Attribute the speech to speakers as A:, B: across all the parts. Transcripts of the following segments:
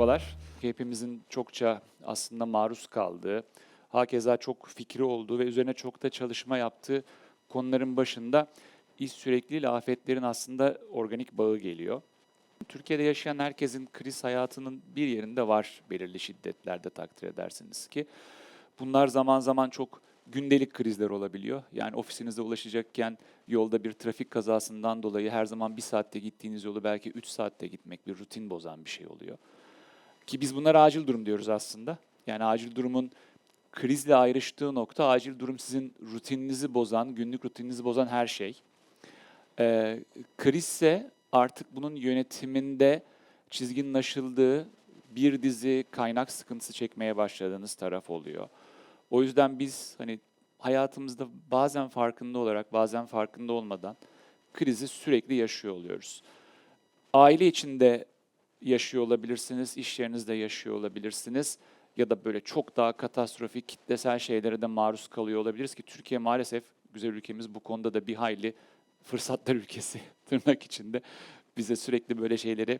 A: Merhabalar. Hepimizin çokça aslında maruz kaldığı, hakeza çok fikri olduğu ve üzerine çok da çalışma yaptığı konuların başında iş sürekliliğiyle afetlerin aslında organik bağı geliyor. Türkiye'de yaşayan herkesin kriz hayatının bir yerinde var belirli şiddetlerde takdir edersiniz ki. Bunlar zaman zaman çok gündelik krizler olabiliyor. Yani ofisinize ulaşacakken yolda bir trafik kazasından dolayı her zaman bir saatte gittiğiniz yolu belki 3 saatte gitmek bir rutin bozan bir şey oluyor. Ki biz bunlara acil durum diyoruz aslında. Yani acil durumun krizle ayrıştığı nokta acil durum sizin rutininizi bozan, günlük rutininizi bozan her şey. Ee, krizse artık bunun yönetiminde çizginin aşıldığı bir dizi kaynak sıkıntısı çekmeye başladığınız taraf oluyor. O yüzden biz hani hayatımızda bazen farkında olarak bazen farkında olmadan krizi sürekli yaşıyor oluyoruz. Aile içinde yaşıyor olabilirsiniz, iş yerinizde yaşıyor olabilirsiniz ya da böyle çok daha katastrofik kitlesel şeylere de maruz kalıyor olabiliriz ki Türkiye maalesef güzel ülkemiz bu konuda da bir hayli fırsatlar ülkesi tırnak içinde bize sürekli böyle şeyleri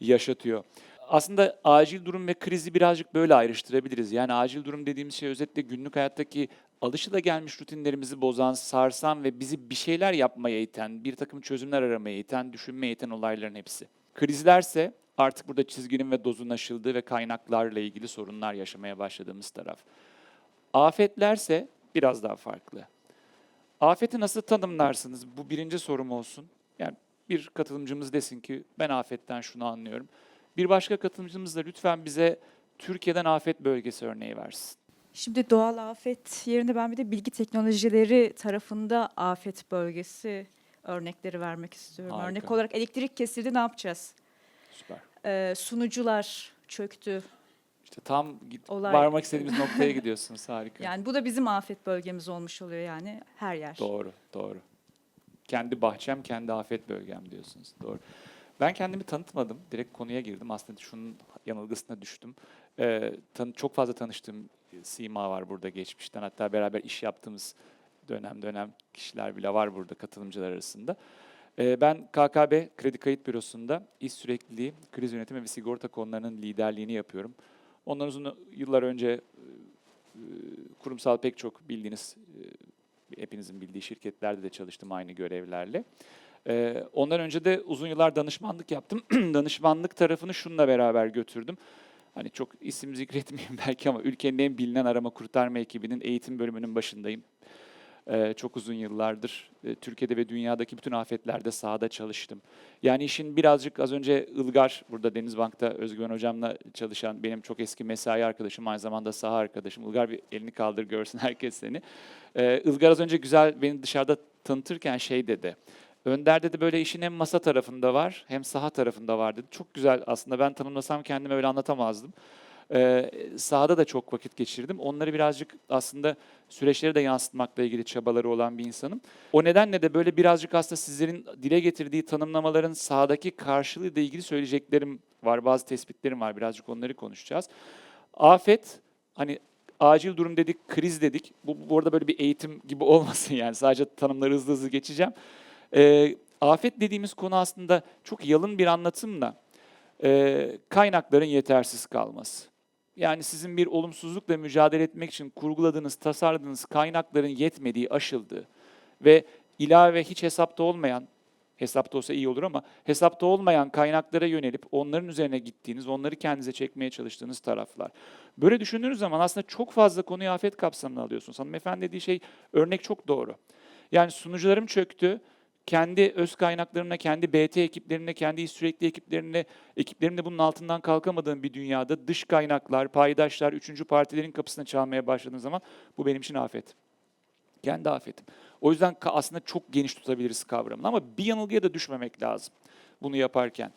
A: yaşatıyor. Aslında acil durum ve krizi birazcık böyle ayrıştırabiliriz. Yani acil durum dediğimiz şey özetle günlük hayattaki alışılagelmiş rutinlerimizi bozan, sarsan ve bizi bir şeyler yapmaya iten, bir takım çözümler aramaya iten, düşünmeye iten olayların hepsi. Krizlerse artık burada çizginin ve dozun aşıldığı ve kaynaklarla ilgili sorunlar yaşamaya başladığımız taraf. Afetlerse biraz daha farklı. Afeti nasıl tanımlarsınız? Bu birinci sorum olsun. Yani bir katılımcımız desin ki ben afetten şunu anlıyorum. Bir başka katılımcımız da lütfen bize Türkiye'den afet bölgesi örneği versin.
B: Şimdi doğal afet yerine ben bir de bilgi teknolojileri tarafında afet bölgesi örnekleri vermek istiyorum.
A: Harika.
B: Örnek olarak elektrik kesildi ne yapacağız?
A: Süper.
B: Ee, sunucular çöktü.
A: İşte tam
B: Olay.
A: varmak istediğimiz noktaya gidiyorsunuz. Harika.
B: Yani bu da bizim afet bölgemiz olmuş oluyor yani her yer.
A: Doğru, doğru. Kendi bahçem, kendi afet bölgem diyorsunuz. Doğru. Ben kendimi tanıtmadım. Direkt konuya girdim. Aslında şunun yanılgısına düştüm. Ee, tan- çok fazla tanıştığım sima var burada geçmişten. Hatta beraber iş yaptığımız dönem dönem kişiler bile var burada katılımcılar arasında. Ee, ben KKB Kredi Kayıt Bürosu'nda iş sürekliliği, kriz yönetimi ve sigorta konularının liderliğini yapıyorum. Ondan uzun yıllar önce e, e, kurumsal pek çok bildiğiniz e, hepinizin bildiği şirketlerde de çalıştım aynı görevlerle. Ee, ondan önce de uzun yıllar danışmanlık yaptım. danışmanlık tarafını şununla beraber götürdüm. Hani çok isim zikretmeyeyim belki ama ülkenin en bilinen arama kurtarma ekibinin eğitim bölümünün başındayım. Ee, çok uzun yıllardır e, Türkiye'de ve dünyadaki bütün afetlerde sahada çalıştım. Yani işin birazcık az önce Ilgar, burada Denizbank'ta Özgün Hocam'la çalışan benim çok eski mesai arkadaşım, aynı zamanda saha arkadaşım. Ilgar bir elini kaldır görsün herkes seni. Ee, Ilgar az önce güzel beni dışarıda tanıtırken şey dedi. Önder dedi böyle işin hem masa tarafında var hem saha tarafında var dedi. Çok güzel aslında ben tanımlasam kendimi öyle anlatamazdım. Ee, sahada da çok vakit geçirdim. Onları birazcık aslında süreçleri de yansıtmakla ilgili çabaları olan bir insanım. O nedenle de böyle birazcık aslında sizlerin dile getirdiği tanımlamaların sahadaki karşılığıyla ilgili söyleyeceklerim var. Bazı tespitlerim var. Birazcık onları konuşacağız. Afet hani acil durum dedik, kriz dedik. Bu, bu arada böyle bir eğitim gibi olmasın yani. Sadece tanımları hızlı hızlı geçeceğim. Ee, afet dediğimiz konu aslında çok yalın bir anlatımla e, kaynakların yetersiz kalması. Yani sizin bir olumsuzlukla mücadele etmek için kurguladığınız, tasarladığınız kaynakların yetmediği, aşıldığı ve ilave hiç hesapta olmayan, hesapta olsa iyi olur ama hesapta olmayan kaynaklara yönelip onların üzerine gittiğiniz, onları kendinize çekmeye çalıştığınız taraflar. Böyle düşündüğünüz zaman aslında çok fazla konuyu afet kapsamına alıyorsunuz. Hanımefendi dediği şey örnek çok doğru. Yani sunucularım çöktü, kendi öz kaynaklarımla, kendi BT ekiplerimle, kendi sürekli ekiplerimle, ekiplerimle bunun altından kalkamadığım bir dünyada dış kaynaklar, paydaşlar, üçüncü partilerin kapısına çalmaya başladığım zaman bu benim için afet. Kendi afetim. O yüzden aslında çok geniş tutabiliriz kavramını ama bir yanılgıya da düşmemek lazım bunu yaparken.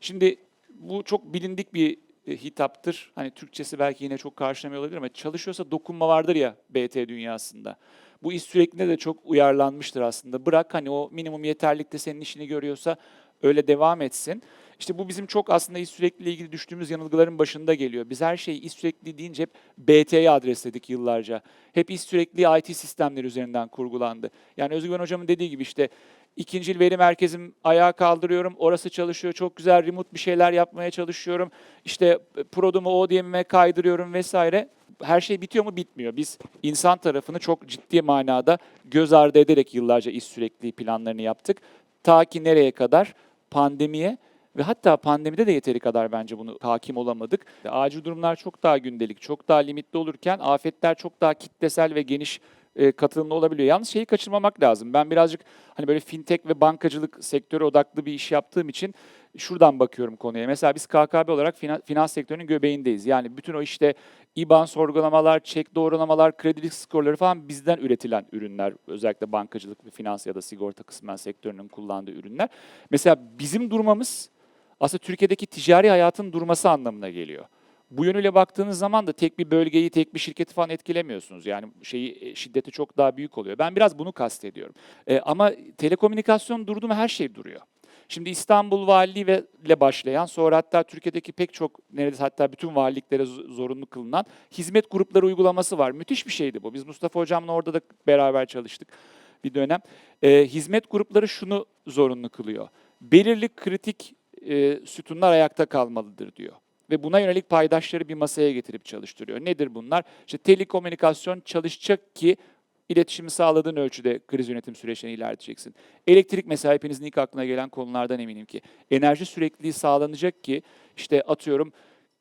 A: Şimdi bu çok bilindik bir e, hitaptır. Hani Türkçesi belki yine çok karşılamıyor olabilir ama çalışıyorsa dokunma vardır ya BT dünyasında. Bu iş sürekliliğine de çok uyarlanmıştır aslında. Bırak hani o minimum yeterlikte senin işini görüyorsa öyle devam etsin. İşte bu bizim çok aslında iş sürekliliği ilgili düştüğümüz yanılgıların başında geliyor. Biz her şeyi iş sürekliliği deyince hep BT'ye adresledik yıllarca. Hep iş sürekliliği IT sistemleri üzerinden kurgulandı. Yani Özgün Hocam'ın dediği gibi işte İkincil veri merkezim ayağa kaldırıyorum. Orası çalışıyor. Çok güzel remote bir şeyler yapmaya çalışıyorum. İşte Prod'umu ODM'ime kaydırıyorum vesaire. Her şey bitiyor mu? Bitmiyor. Biz insan tarafını çok ciddi manada göz ardı ederek yıllarca iş sürekliliği planlarını yaptık. Ta ki nereye kadar? Pandemiye ve hatta pandemide de yeteri kadar bence bunu hakim olamadık. Acil durumlar çok daha gündelik, çok daha limitli olurken afetler çok daha kitlesel ve geniş e, katılımlı olabiliyor. Yalnız şeyi kaçırmamak lazım. Ben birazcık hani böyle fintech ve bankacılık sektörü odaklı bir iş yaptığım için şuradan bakıyorum konuya. Mesela biz KKB olarak finan- finans sektörünün göbeğindeyiz. Yani bütün o işte IBAN sorgulamalar, çek doğrulamalar, kredi risk skorları falan bizden üretilen ürünler. Özellikle bankacılık ve finans ya da sigorta kısmen sektörünün kullandığı ürünler. Mesela bizim durmamız aslında Türkiye'deki ticari hayatın durması anlamına geliyor. Bu yönüyle baktığınız zaman da tek bir bölgeyi, tek bir şirketi falan etkilemiyorsunuz. Yani şeyi e, şiddeti çok daha büyük oluyor. Ben biraz bunu kastediyorum. E, ama telekomünikasyon durdu mu her şey duruyor. Şimdi İstanbul Valiliği ve ile başlayan sonra hatta Türkiye'deki pek çok neredeyse hatta bütün valiliklere zorunlu kılınan hizmet grupları uygulaması var. Müthiş bir şeydi bu. Biz Mustafa Hocam'la orada da beraber çalıştık bir dönem. E, hizmet grupları şunu zorunlu kılıyor. Belirli kritik e, sütunlar ayakta kalmalıdır diyor. Ve buna yönelik paydaşları bir masaya getirip çalıştırıyor. Nedir bunlar? İşte telekomünikasyon çalışacak ki iletişimi sağladığın ölçüde kriz yönetim süreçlerini ilerleteceksin. Elektrik mesela hepinizin ilk aklına gelen konulardan eminim ki. Enerji sürekliliği sağlanacak ki işte atıyorum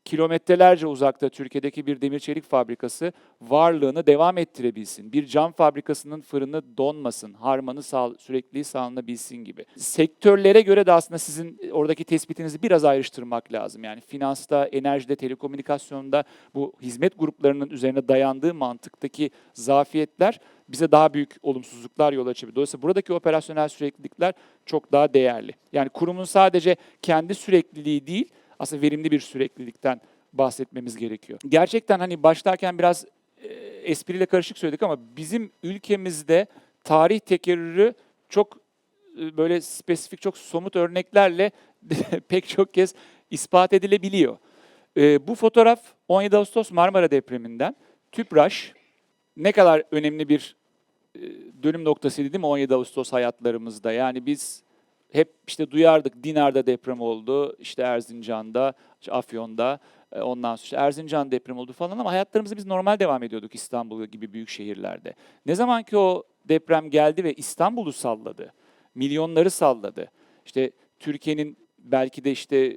A: kilometrelerce uzakta Türkiye'deki bir demir çelik fabrikası varlığını devam ettirebilsin. Bir cam fabrikasının fırını donmasın, harmanı sağ, sürekliliği sağlanabilsin gibi. Sektörlere göre de aslında sizin oradaki tespitinizi biraz ayrıştırmak lazım. Yani finansta, enerjide, telekomünikasyonda bu hizmet gruplarının üzerine dayandığı mantıktaki zafiyetler bize daha büyük olumsuzluklar yol açabilir. Dolayısıyla buradaki operasyonel süreklilikler çok daha değerli. Yani kurumun sadece kendi sürekliliği değil, aslında verimli bir süreklilikten bahsetmemiz gerekiyor. Gerçekten hani başlarken biraz e, espriyle karışık söyledik ama bizim ülkemizde tarih tekerrürü çok e, böyle spesifik, çok somut örneklerle pek çok kez ispat edilebiliyor. E, bu fotoğraf 17 Ağustos Marmara depreminden. TÜPRAŞ ne kadar önemli bir e, dönüm noktasıydı değil mi 17 Ağustos hayatlarımızda? Yani biz hep işte duyardık Dinar'da deprem oldu, işte Erzincan'da, işte Afyon'da, e, ondan sonra işte Erzincan deprem oldu falan ama hayatlarımızda biz normal devam ediyorduk İstanbul gibi büyük şehirlerde. Ne zaman ki o deprem geldi ve İstanbul'u salladı, milyonları salladı. İşte Türkiye'nin belki de işte e,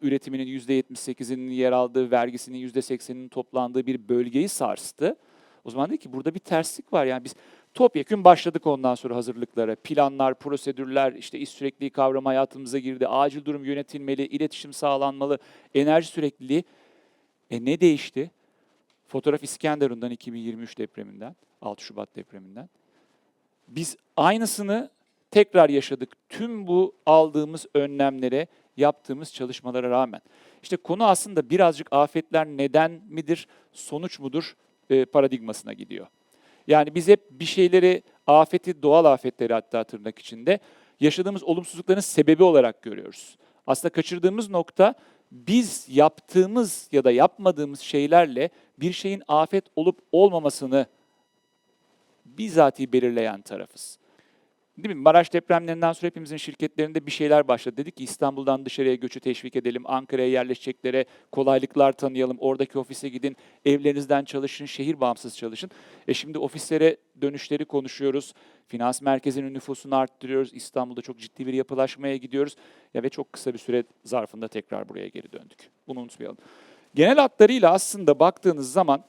A: üretiminin %78'inin yer aldığı, vergisinin %80'inin toplandığı bir bölgeyi sarstı. O zaman dedi ki burada bir terslik var. Yani biz topyekün başladık ondan sonra hazırlıklara. Planlar, prosedürler, işte iş sürekliliği kavramı hayatımıza girdi. Acil durum yönetilmeli, iletişim sağlanmalı, enerji sürekliliği. E ne değişti? Fotoğraf İskenderun'dan 2023 depreminden, 6 Şubat depreminden. Biz aynısını tekrar yaşadık. Tüm bu aldığımız önlemlere, yaptığımız çalışmalara rağmen. İşte konu aslında birazcık afetler neden midir, sonuç mudur e, paradigmasına gidiyor. Yani biz hep bir şeyleri, afeti, doğal afetleri hatta tırnak içinde yaşadığımız olumsuzlukların sebebi olarak görüyoruz. Aslında kaçırdığımız nokta biz yaptığımız ya da yapmadığımız şeylerle bir şeyin afet olup olmamasını bizatihi belirleyen tarafız. Değil mi? Maraş depremlerinden sonra hepimizin şirketlerinde bir şeyler başladı. Dedik ki İstanbul'dan dışarıya göçü teşvik edelim, Ankara'ya yerleşeceklere kolaylıklar tanıyalım, oradaki ofise gidin, evlerinizden çalışın, şehir bağımsız çalışın. E şimdi ofislere dönüşleri konuşuyoruz, finans merkezinin nüfusunu arttırıyoruz, İstanbul'da çok ciddi bir yapılaşmaya gidiyoruz ya ve çok kısa bir süre zarfında tekrar buraya geri döndük. Bunu unutmayalım. Genel hatlarıyla aslında baktığınız zaman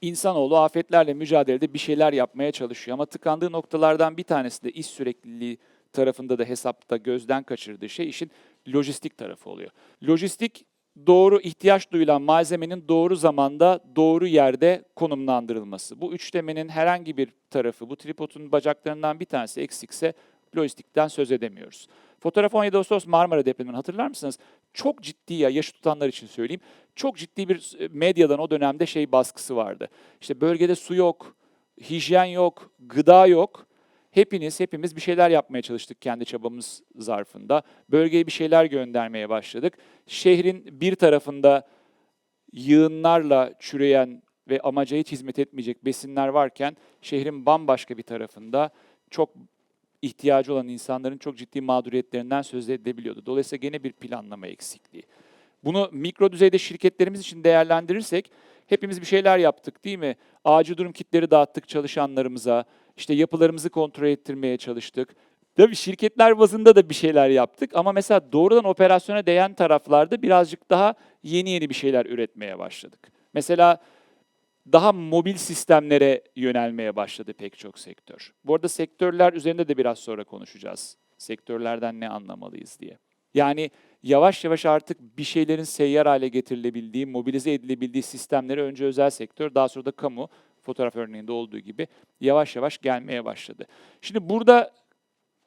A: İnsanoğlu afetlerle mücadelede bir şeyler yapmaya çalışıyor ama tıkandığı noktalardan bir tanesi de iş sürekliliği tarafında da hesapta gözden kaçırdığı şey işin lojistik tarafı oluyor. Lojistik doğru ihtiyaç duyulan malzemenin doğru zamanda doğru yerde konumlandırılması. Bu üçlemenin herhangi bir tarafı, bu tripodun bacaklarından bir tanesi eksikse lojistikten söz edemiyoruz. Fotoğraf 17 Ağustos Marmara depreminden hatırlar mısınız? Çok ciddi ya yaş tutanlar için söyleyeyim. Çok ciddi bir e, medyadan o dönemde şey baskısı vardı. İşte bölgede su yok, hijyen yok, gıda yok. Hepiniz, hepimiz bir şeyler yapmaya çalıştık kendi çabamız zarfında. Bölgeye bir şeyler göndermeye başladık. Şehrin bir tarafında yığınlarla çüreyen ve amaca hiç hizmet etmeyecek besinler varken şehrin bambaşka bir tarafında çok ihtiyacı olan insanların çok ciddi mağduriyetlerinden söz edebiliyordu. Dolayısıyla gene bir planlama eksikliği. Bunu mikro düzeyde şirketlerimiz için değerlendirirsek hepimiz bir şeyler yaptık değil mi? Acil durum kitleri dağıttık çalışanlarımıza, işte yapılarımızı kontrol ettirmeye çalıştık. Tabii şirketler bazında da bir şeyler yaptık ama mesela doğrudan operasyona değen taraflarda birazcık daha yeni yeni bir şeyler üretmeye başladık. Mesela daha mobil sistemlere yönelmeye başladı pek çok sektör. Bu arada sektörler üzerinde de biraz sonra konuşacağız. Sektörlerden ne anlamalıyız diye. Yani yavaş yavaş artık bir şeylerin seyyar hale getirilebildiği, mobilize edilebildiği sistemlere önce özel sektör, daha sonra da kamu, fotoğraf örneğinde olduğu gibi yavaş yavaş gelmeye başladı. Şimdi burada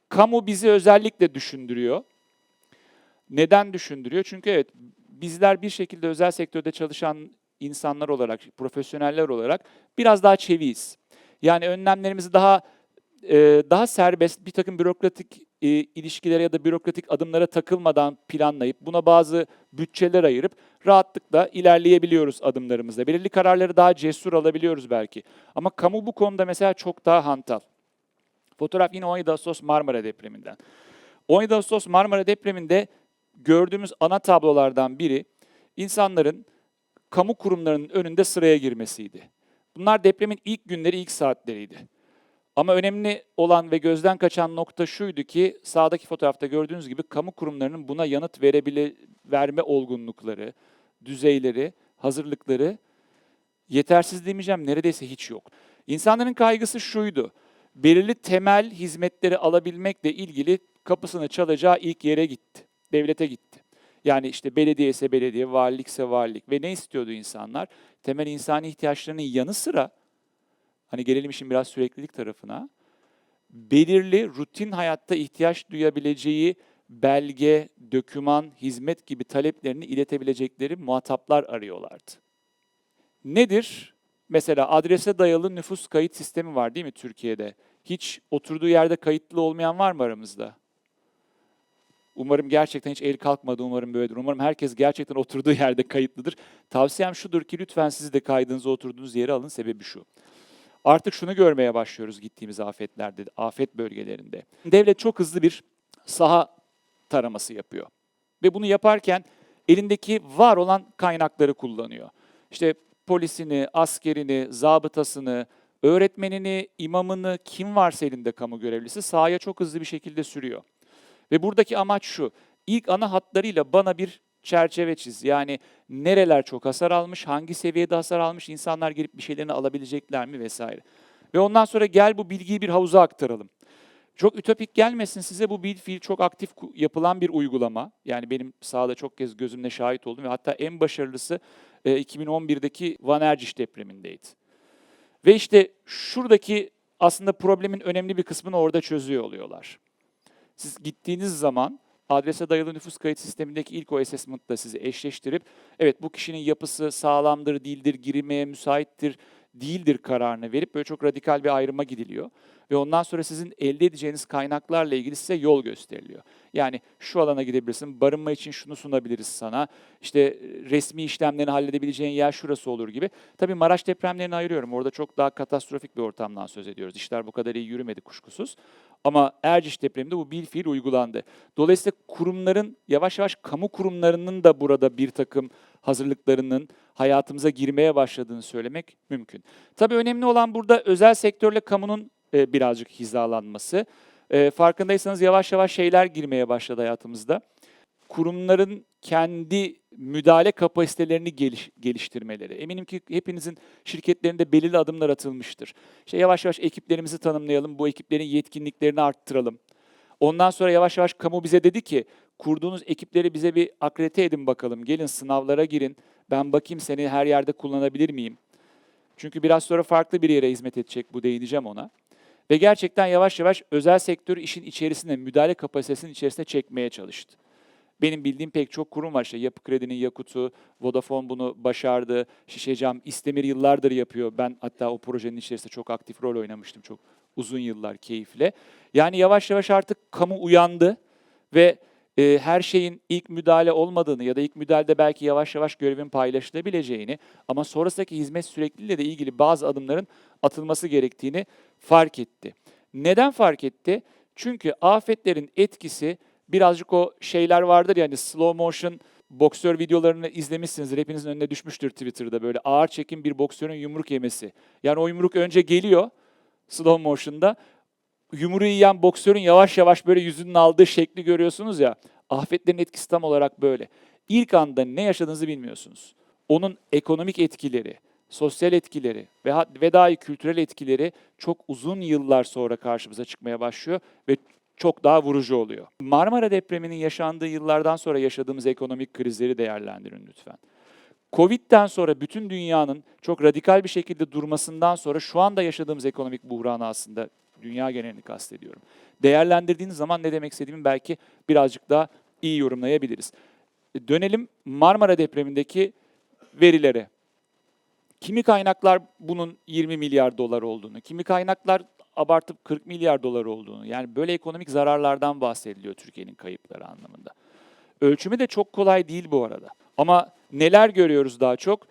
A: kamu bizi özellikle düşündürüyor. Neden düşündürüyor? Çünkü evet bizler bir şekilde özel sektörde çalışan insanlar olarak, profesyoneller olarak biraz daha çeviyiz. Yani önlemlerimizi daha e, daha serbest bir takım bürokratik e, ilişkilere ya da bürokratik adımlara takılmadan planlayıp buna bazı bütçeler ayırıp rahatlıkla ilerleyebiliyoruz adımlarımızda. Belirli kararları daha cesur alabiliyoruz belki. Ama kamu bu konuda mesela çok daha hantal. Fotoğraf yine 17 Ağustos Marmara depreminden. 17 Ağustos Marmara depreminde gördüğümüz ana tablolardan biri insanların kamu kurumlarının önünde sıraya girmesiydi. Bunlar depremin ilk günleri, ilk saatleriydi. Ama önemli olan ve gözden kaçan nokta şuydu ki sağdaki fotoğrafta gördüğünüz gibi kamu kurumlarının buna yanıt verebile verme olgunlukları, düzeyleri, hazırlıkları yetersiz demeyeceğim neredeyse hiç yok. İnsanların kaygısı şuydu. Belirli temel hizmetleri alabilmekle ilgili kapısını çalacağı ilk yere gitti. Devlete gitti. Yani işte belediye ise belediye, valilikse valilik ve ne istiyordu insanlar? Temel insani ihtiyaçlarının yanı sıra hani gelelim işin biraz süreklilik tarafına. Belirli rutin hayatta ihtiyaç duyabileceği belge, döküman, hizmet gibi taleplerini iletebilecekleri muhataplar arıyorlardı. Nedir? Mesela adrese dayalı nüfus kayıt sistemi var değil mi Türkiye'de? Hiç oturduğu yerde kayıtlı olmayan var mı aramızda? Umarım gerçekten hiç el kalkmadı, umarım böyledir. Umarım herkes gerçekten oturduğu yerde kayıtlıdır. Tavsiyem şudur ki lütfen siz de kaydınızı oturduğunuz yere alın. Sebebi şu. Artık şunu görmeye başlıyoruz gittiğimiz afetlerde, afet bölgelerinde. Devlet çok hızlı bir saha taraması yapıyor. Ve bunu yaparken elindeki var olan kaynakları kullanıyor. İşte polisini, askerini, zabıtasını, öğretmenini, imamını, kim varsa elinde kamu görevlisi sahaya çok hızlı bir şekilde sürüyor. Ve buradaki amaç şu. İlk ana hatlarıyla bana bir çerçeve çiz. Yani nereler çok hasar almış, hangi seviyede hasar almış, insanlar gelip bir şeylerini alabilecekler mi vesaire. Ve ondan sonra gel bu bilgiyi bir havuza aktaralım. Çok ütopik gelmesin size bu bir fiil çok aktif yapılan bir uygulama. Yani benim sahada çok kez gözümle şahit oldum ve hatta en başarılısı e, 2011'deki Van Erciş depremindeydi. Ve işte şuradaki aslında problemin önemli bir kısmını orada çözüyor oluyorlar. Siz gittiğiniz zaman adrese dayalı nüfus kayıt sistemindeki ilk o assessment'la sizi eşleştirip evet bu kişinin yapısı sağlamdır, değildir, girilmeye müsaittir, değildir kararını verip böyle çok radikal bir ayrıma gidiliyor. Ve ondan sonra sizin elde edeceğiniz kaynaklarla ilgili size yol gösteriliyor. Yani şu alana gidebilirsin, barınma için şunu sunabiliriz sana, işte e, resmi işlemlerini halledebileceğin yer şurası olur gibi. Tabii Maraş depremlerini ayırıyorum. Orada çok daha katastrofik bir ortamdan söz ediyoruz. İşler bu kadar iyi yürümedi kuşkusuz. Ama Erciş depreminde bu bir fiil uygulandı. Dolayısıyla kurumların, yavaş yavaş kamu kurumlarının da burada bir takım hazırlıklarının hayatımıza girmeye başladığını söylemek mümkün. Tabii önemli olan burada özel sektörle kamunun e, birazcık hizalanması. E, farkındaysanız yavaş yavaş şeyler girmeye başladı hayatımızda. Kurumların kendi müdahale kapasitelerini geliş- geliştirmeleri. Eminim ki hepinizin şirketlerinde belirli adımlar atılmıştır. İşte yavaş yavaş ekiplerimizi tanımlayalım, bu ekiplerin yetkinliklerini arttıralım. Ondan sonra yavaş yavaş kamu bize dedi ki, kurduğunuz ekipleri bize bir akredite edin bakalım, gelin sınavlara girin, ben bakayım seni her yerde kullanabilir miyim? Çünkü biraz sonra farklı bir yere hizmet edecek, bu değineceğim ona. Ve gerçekten yavaş yavaş özel sektör işin içerisine, müdahale kapasitesinin içerisine çekmeye çalıştı. Benim bildiğim pek çok kurum var. İşte Yapı Kredi'nin Yakut'u, Vodafone bunu başardı. Şişecam, İstemir yıllardır yapıyor. Ben hatta o projenin içerisinde çok aktif rol oynamıştım. Çok uzun yıllar keyifle. Yani yavaş yavaş artık kamu uyandı ve e, her şeyin ilk müdahale olmadığını ya da ilk müdahalede belki yavaş yavaş görevin paylaşılabileceğini ama sonrasındaki hizmet sürekliliğiyle de ilgili bazı adımların atılması gerektiğini fark etti. Neden fark etti? Çünkü afetlerin etkisi birazcık o şeyler vardır yani slow motion boksör videolarını izlemişsinizdir. Hepinizin önüne düşmüştür Twitter'da böyle ağır çekim bir boksörün yumruk yemesi. Yani o yumruk önce geliyor slow motion'da. Yumruğu yiyen boksörün yavaş yavaş böyle yüzünün aldığı şekli görüyorsunuz ya. Afetlerin etkisi tam olarak böyle. İlk anda ne yaşadığınızı bilmiyorsunuz. Onun ekonomik etkileri, sosyal etkileri ve, ve dahi kültürel etkileri çok uzun yıllar sonra karşımıza çıkmaya başlıyor ve çok daha vurucu oluyor. Marmara depreminin yaşandığı yıllardan sonra yaşadığımız ekonomik krizleri değerlendirin lütfen. Covid'den sonra bütün dünyanın çok radikal bir şekilde durmasından sonra şu anda yaşadığımız ekonomik buhranı aslında dünya genelini kastediyorum. Değerlendirdiğiniz zaman ne demek istediğimi belki birazcık daha iyi yorumlayabiliriz. E, Dönelim Marmara depremindeki verilere. Kimi kaynaklar bunun 20 milyar dolar olduğunu, kimi kaynaklar abartıp 40 milyar dolar olduğunu. Yani böyle ekonomik zararlardan bahsediliyor Türkiye'nin kayıpları anlamında. Ölçümü de çok kolay değil bu arada. Ama neler görüyoruz daha çok?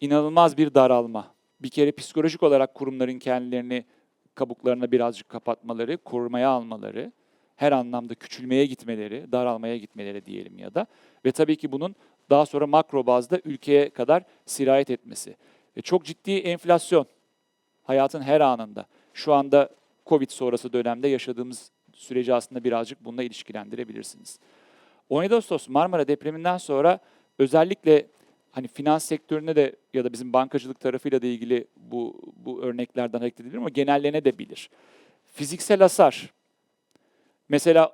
A: İnanılmaz bir daralma. Bir kere psikolojik olarak kurumların kendilerini kabuklarına birazcık kapatmaları, korumaya almaları, her anlamda küçülmeye gitmeleri, daralmaya gitmeleri diyelim ya da ve tabii ki bunun daha sonra makro bazda ülkeye kadar sirayet etmesi. E, çok ciddi enflasyon hayatın her anında. Şu anda Covid sonrası dönemde yaşadığımız süreci aslında birazcık bununla ilişkilendirebilirsiniz. 17 Ağustos Marmara depreminden sonra özellikle hani finans sektörüne de ya da bizim bankacılık tarafıyla da ilgili bu bu örneklerden hareket edilir ama genellenebilir. Fiziksel hasar. Mesela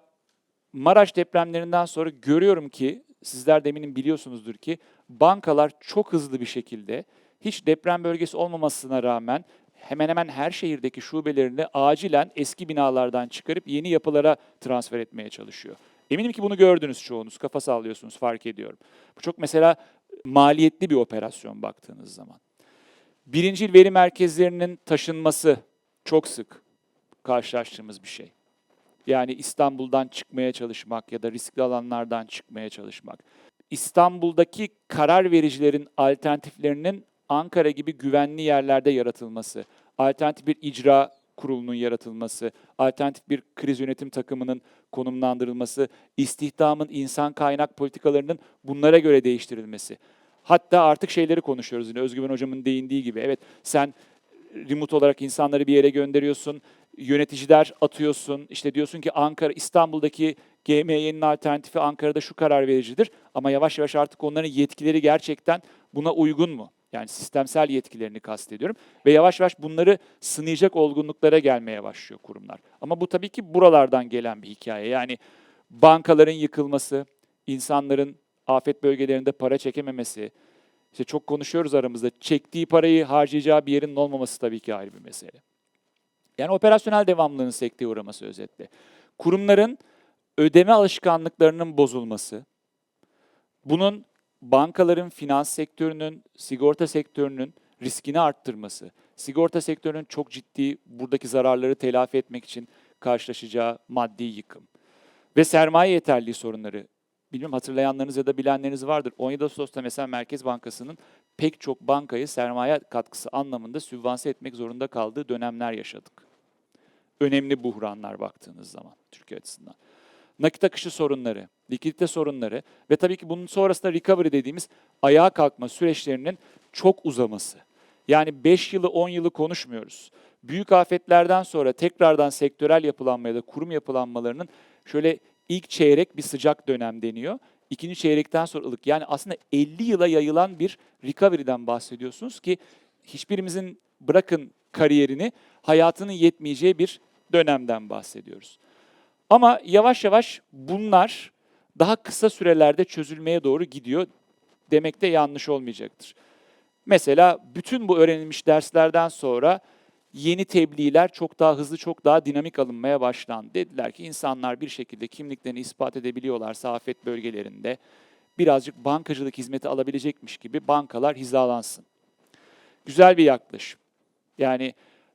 A: Maraş depremlerinden sonra görüyorum ki sizler de eminim biliyorsunuzdur ki bankalar çok hızlı bir şekilde hiç deprem bölgesi olmamasına rağmen hemen hemen her şehirdeki şubelerini acilen eski binalardan çıkarıp yeni yapılara transfer etmeye çalışıyor. Eminim ki bunu gördünüz çoğunuz, kafa sallıyorsunuz, fark ediyorum. Bu çok mesela maliyetli bir operasyon baktığınız zaman. Birincil veri merkezlerinin taşınması çok sık karşılaştığımız bir şey. Yani İstanbul'dan çıkmaya çalışmak ya da riskli alanlardan çıkmaya çalışmak. İstanbul'daki karar vericilerin alternatiflerinin Ankara gibi güvenli yerlerde yaratılması, alternatif bir icra kurulunun yaratılması, alternatif bir kriz yönetim takımının konumlandırılması, istihdamın insan kaynak politikalarının bunlara göre değiştirilmesi. Hatta artık şeyleri konuşuyoruz yine Özgüven Hocam'ın değindiği gibi. Evet sen remote olarak insanları bir yere gönderiyorsun, yöneticiler atıyorsun, işte diyorsun ki Ankara, İstanbul'daki GMY'nin alternatifi Ankara'da şu karar vericidir. Ama yavaş yavaş artık onların yetkileri gerçekten buna uygun mu? Yani sistemsel yetkilerini kastediyorum. Ve yavaş yavaş bunları sınayacak olgunluklara gelmeye başlıyor kurumlar. Ama bu tabii ki buralardan gelen bir hikaye. Yani bankaların yıkılması, insanların afet bölgelerinde para çekememesi, işte çok konuşuyoruz aramızda. Çektiği parayı harcayacağı bir yerin olmaması tabii ki ayrı bir mesele. Yani operasyonel devamlılığın sekteye uğraması özetle. Kurumların ödeme alışkanlıklarının bozulması, bunun bankaların, finans sektörünün, sigorta sektörünün riskini arttırması, sigorta sektörünün çok ciddi buradaki zararları telafi etmek için karşılaşacağı maddi yıkım ve sermaye yeterliği sorunları. Bilmiyorum hatırlayanlarınız ya da bilenleriniz vardır. 17 Ağustos'ta mesela Merkez Bankası'nın pek çok bankayı sermaye katkısı anlamında sübvanse etmek zorunda kaldığı dönemler yaşadık. Önemli buhranlar baktığınız zaman Türkiye açısından. Nakit akışı sorunları, likidite sorunları ve tabii ki bunun sonrasında recovery dediğimiz ayağa kalkma süreçlerinin çok uzaması. Yani 5 yılı 10 yılı konuşmuyoruz. Büyük afetlerden sonra tekrardan sektörel yapılanma ya da kurum yapılanmalarının şöyle ilk çeyrek bir sıcak dönem deniyor. İkinci çeyrekten sonra ılık. Yani aslında 50 yıla yayılan bir recovery'den bahsediyorsunuz ki hiçbirimizin bırakın kariyerini hayatının yetmeyeceği bir dönemden bahsediyoruz. Ama yavaş yavaş bunlar daha kısa sürelerde çözülmeye doğru gidiyor demek de yanlış olmayacaktır. Mesela bütün bu öğrenilmiş derslerden sonra yeni tebliğler çok daha hızlı, çok daha dinamik alınmaya başlandı. Dediler ki insanlar bir şekilde kimliklerini ispat edebiliyorlarsa afet bölgelerinde birazcık bankacılık hizmeti alabilecekmiş gibi bankalar hizalansın. Güzel bir yaklaşım. Yani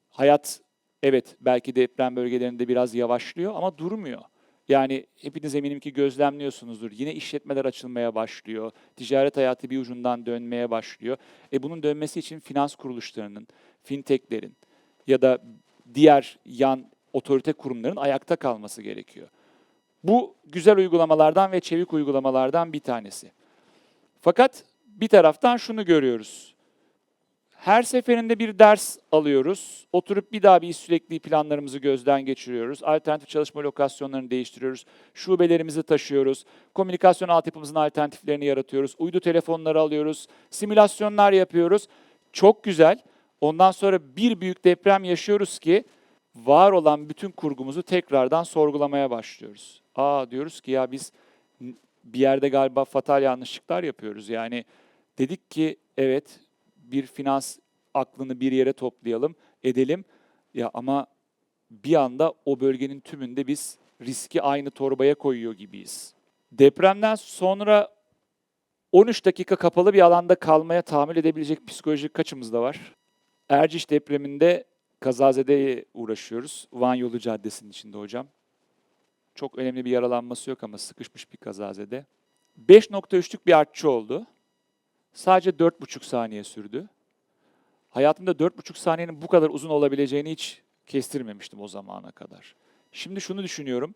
A: hayat evet belki deprem bölgelerinde biraz yavaşlıyor ama durmuyor. Yani hepiniz eminim ki gözlemliyorsunuzdur. Yine işletmeler açılmaya başlıyor. Ticaret hayatı bir ucundan dönmeye başlıyor. E bunun dönmesi için finans kuruluşlarının, fintechlerin ya da diğer yan otorite kurumların ayakta kalması gerekiyor. Bu güzel uygulamalardan ve çevik uygulamalardan bir tanesi. Fakat bir taraftan şunu görüyoruz. Her seferinde bir ders alıyoruz. Oturup bir daha bir sürekli planlarımızı gözden geçiriyoruz. Alternatif çalışma lokasyonlarını değiştiriyoruz. Şubelerimizi taşıyoruz. Komünikasyon altyapımızın alternatiflerini yaratıyoruz. Uydu telefonları alıyoruz. Simülasyonlar yapıyoruz. Çok güzel. Ondan sonra bir büyük deprem yaşıyoruz ki var olan bütün kurgumuzu tekrardan sorgulamaya başlıyoruz. Aa diyoruz ki ya biz bir yerde galiba fatal yanlışlıklar yapıyoruz. Yani dedik ki evet bir finans aklını bir yere toplayalım, edelim. Ya ama bir anda o bölgenin tümünde biz riski aynı torbaya koyuyor gibiyiz. Depremden sonra 13 dakika kapalı bir alanda kalmaya tahammül edebilecek psikolojik kaçımız da var. Erciş depreminde kazazedeye uğraşıyoruz. Van Yolu Caddesi'nin içinde hocam. Çok önemli bir yaralanması yok ama sıkışmış bir kazazede. 5.3'lük bir artçı oldu. Sadece 4,5 saniye sürdü. Hayatımda 4,5 saniyenin bu kadar uzun olabileceğini hiç kestirmemiştim o zamana kadar. Şimdi şunu düşünüyorum.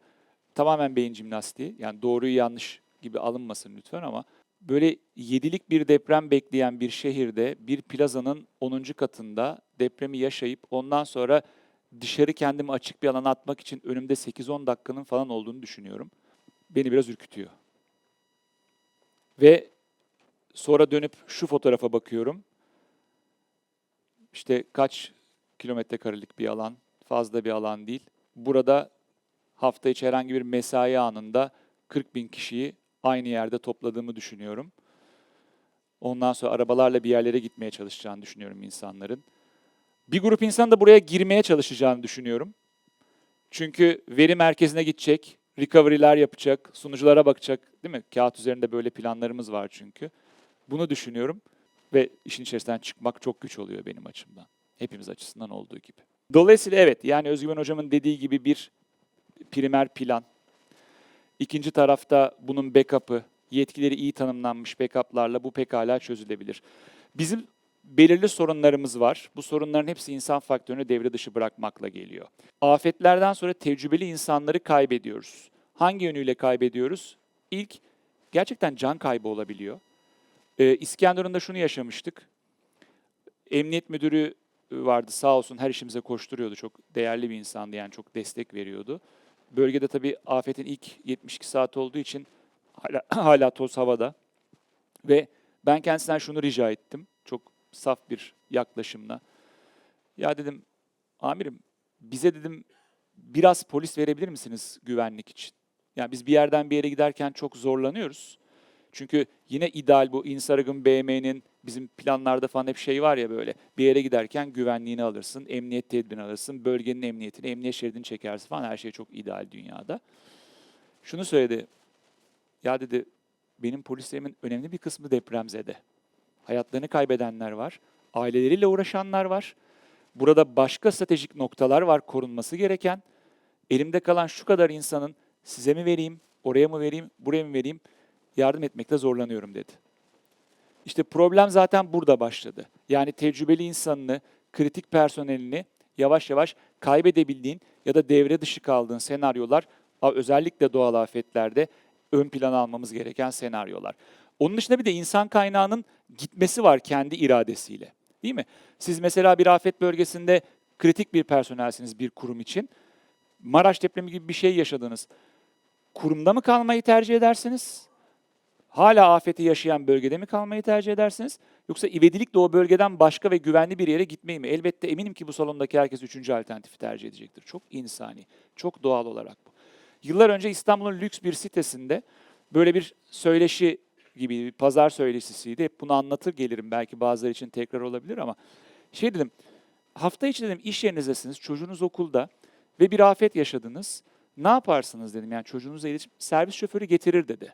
A: Tamamen beyin jimnastiği. Yani doğruyu yanlış gibi alınmasın lütfen ama böyle yedilik bir deprem bekleyen bir şehirde bir plazanın 10. katında depremi yaşayıp ondan sonra dışarı kendimi açık bir alana atmak için önümde 8-10 dakikanın falan olduğunu düşünüyorum. Beni biraz ürkütüyor. Ve sonra dönüp şu fotoğrafa bakıyorum. İşte kaç kilometre karelik bir alan, fazla bir alan değil. Burada hafta içi herhangi bir mesai anında 40 bin kişiyi aynı yerde topladığımı düşünüyorum. Ondan sonra arabalarla bir yerlere gitmeye çalışacağını düşünüyorum insanların. Bir grup insan da buraya girmeye çalışacağını düşünüyorum. Çünkü veri merkezine gidecek, recovery'ler yapacak, sunuculara bakacak değil mi? Kağıt üzerinde böyle planlarımız var çünkü. Bunu düşünüyorum ve işin içerisinden çıkmak çok güç oluyor benim açımdan. Hepimiz açısından olduğu gibi. Dolayısıyla evet yani Özgüven Hocam'ın dediği gibi bir primer plan. İkinci tarafta bunun backup'ı, yetkileri iyi tanımlanmış backup'larla bu pekala çözülebilir. Bizim belirli sorunlarımız var. Bu sorunların hepsi insan faktörünü devre dışı bırakmakla geliyor. Afetlerden sonra tecrübeli insanları kaybediyoruz. Hangi yönüyle kaybediyoruz? İlk, gerçekten can kaybı olabiliyor. Ee, İskenderun'da şunu yaşamıştık. Emniyet müdürü vardı sağ olsun her işimize koşturuyordu. Çok değerli bir insandı yani çok destek veriyordu. Bölgede tabii afetin ilk 72 saat olduğu için hala, hala toz havada. Ve ben kendisinden şunu rica ettim. Çok saf bir yaklaşımla. Ya dedim amirim bize dedim biraz polis verebilir misiniz güvenlik için? Yani biz bir yerden bir yere giderken çok zorlanıyoruz. Çünkü yine ideal bu Insarag'ın BM'nin bizim planlarda falan hep şey var ya böyle bir yere giderken güvenliğini alırsın, emniyet tedbirini alırsın, bölgenin emniyetini, emniyet şeridini çekersin falan her şey çok ideal dünyada. Şunu söyledi, ya dedi benim polislerimin önemli bir kısmı depremzede. Hayatlarını kaybedenler var, aileleriyle uğraşanlar var. Burada başka stratejik noktalar var korunması gereken. Elimde kalan şu kadar insanın size mi vereyim, oraya mı vereyim, buraya mı vereyim yardım etmekte zorlanıyorum dedi. İşte problem zaten burada başladı. Yani tecrübeli insanını, kritik personelini yavaş yavaş kaybedebildiğin ya da devre dışı kaldığın senaryolar özellikle doğal afetlerde ön plana almamız gereken senaryolar. Onun dışında bir de insan kaynağının gitmesi var kendi iradesiyle. Değil mi? Siz mesela bir afet bölgesinde kritik bir personelsiniz bir kurum için. Maraş depremi gibi bir şey yaşadınız. Kurumda mı kalmayı tercih edersiniz? Hala afeti yaşayan bölgede mi kalmayı tercih edersiniz? Yoksa ivedilikle o bölgeden başka ve güvenli bir yere gitmeyi mi? Elbette eminim ki bu salondaki herkes üçüncü alternatifi tercih edecektir. Çok insani, çok doğal olarak bu. Yıllar önce İstanbul'un lüks bir sitesinde böyle bir söyleşi gibi bir pazar söyleşisiydi. Hep bunu anlatır gelirim. Belki bazıları için tekrar olabilir ama şey dedim. Hafta içi dedim iş yerinizdesiniz, çocuğunuz okulda ve bir afet yaşadınız. Ne yaparsınız dedim. Yani çocuğunuzla iletişim servis şoförü getirir dedi.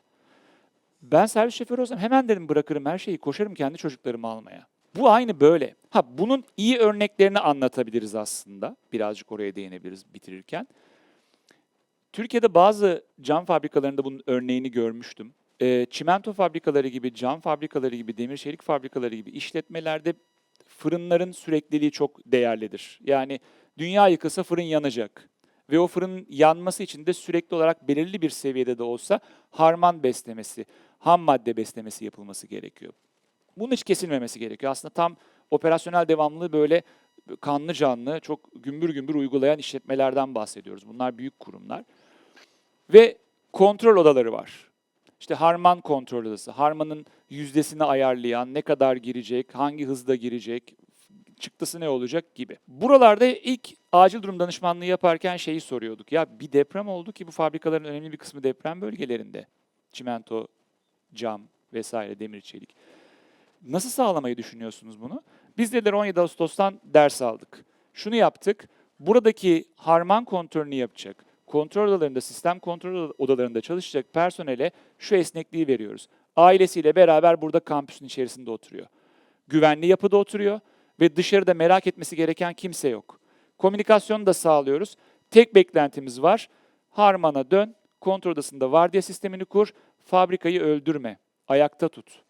A: Ben servis şoförü olsam hemen dedim bırakırım her şeyi, koşarım kendi çocuklarımı almaya. Bu aynı böyle. Ha bunun iyi örneklerini anlatabiliriz aslında. Birazcık oraya değinebiliriz bitirirken. Türkiye'de bazı cam fabrikalarında bunun örneğini görmüştüm. E, çimento fabrikaları gibi, cam fabrikaları gibi, demir çelik fabrikaları gibi işletmelerde fırınların sürekliliği çok değerlidir. Yani dünya yıkılsa fırın yanacak. Ve o fırının yanması için de sürekli olarak belirli bir seviyede de olsa harman beslemesi, ham madde beslemesi yapılması gerekiyor. Bunun hiç kesilmemesi gerekiyor. Aslında tam operasyonel devamlılığı böyle kanlı canlı, çok gümbür gümbür uygulayan işletmelerden bahsediyoruz. Bunlar büyük kurumlar. Ve kontrol odaları var. İşte harman kontrol odası. Harmanın yüzdesini ayarlayan, ne kadar girecek, hangi hızda girecek, çıktısı ne olacak gibi. Buralarda ilk acil durum danışmanlığı yaparken şeyi soruyorduk. Ya bir deprem oldu ki bu fabrikaların önemli bir kısmı deprem bölgelerinde. Çimento, cam vesaire, demir çelik. Nasıl sağlamayı düşünüyorsunuz bunu? Biz dediler 17 Ağustos'tan ders aldık. Şunu yaptık. Buradaki harman kontrolünü yapacak. Kontrol odalarında, sistem kontrol odalarında çalışacak personele şu esnekliği veriyoruz. Ailesiyle beraber burada kampüsün içerisinde oturuyor. Güvenli yapıda oturuyor ve dışarıda merak etmesi gereken kimse yok. Komünikasyonu da sağlıyoruz. Tek beklentimiz var. Harman'a dön, kontrol odasında vardiya sistemini kur, fabrikayı öldürme, ayakta tut.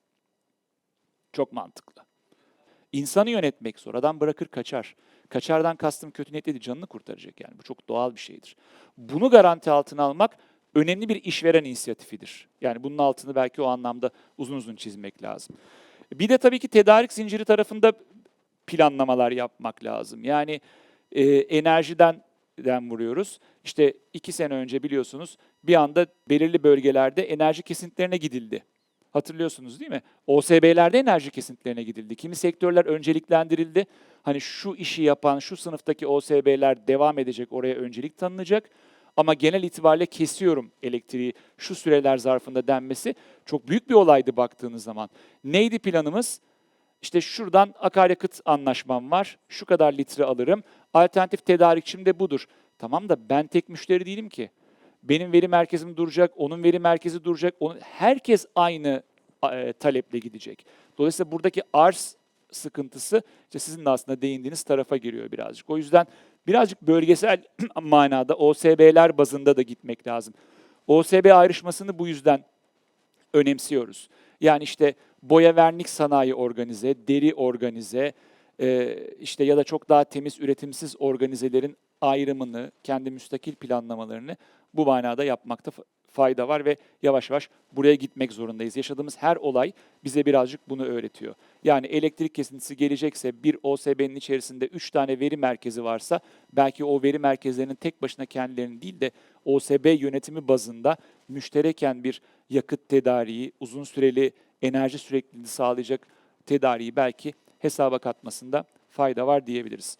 A: Çok mantıklı. İnsanı yönetmek zor. Adam bırakır kaçar. Kaçardan kastım kötü niyetli değil, canını kurtaracak yani. Bu çok doğal bir şeydir. Bunu garanti altına almak önemli bir işveren inisiyatifidir. Yani bunun altını belki o anlamda uzun uzun çizmek lazım. Bir de tabii ki tedarik zinciri tarafında planlamalar yapmak lazım. Yani e, enerjiden den vuruyoruz. İşte iki sene önce biliyorsunuz bir anda belirli bölgelerde enerji kesintilerine gidildi. Hatırlıyorsunuz değil mi? OSB'lerde enerji kesintilerine gidildi. Kimi sektörler önceliklendirildi. Hani şu işi yapan, şu sınıftaki OSB'ler devam edecek, oraya öncelik tanınacak. Ama genel itibariyle kesiyorum elektriği şu süreler zarfında denmesi çok büyük bir olaydı baktığınız zaman. Neydi planımız? İşte şuradan akaryakıt anlaşmam var, şu kadar litre alırım, alternatif tedarikçim de budur. Tamam da ben tek müşteri değilim ki. Benim veri merkezim duracak, onun veri merkezi duracak. Onun, herkes aynı e, taleple gidecek. Dolayısıyla buradaki arz sıkıntısı işte sizin de aslında değindiğiniz tarafa giriyor birazcık. O yüzden birazcık bölgesel manada OSB'ler bazında da gitmek lazım. OSB ayrışmasını bu yüzden önemsiyoruz. Yani işte boya vernik sanayi organize, deri organize, e, işte ya da çok daha temiz üretimsiz organizelerin ayrımını, kendi müstakil planlamalarını bu manada yapmakta fa- fayda var ve yavaş yavaş buraya gitmek zorundayız. Yaşadığımız her olay bize birazcık bunu öğretiyor. Yani elektrik kesintisi gelecekse bir OSB'nin içerisinde 3 tane veri merkezi varsa belki o veri merkezlerinin tek başına kendilerini değil de OSB yönetimi bazında müştereken bir yakıt tedariği, uzun süreli enerji sürekliliğini sağlayacak tedariği belki hesaba katmasında fayda var diyebiliriz.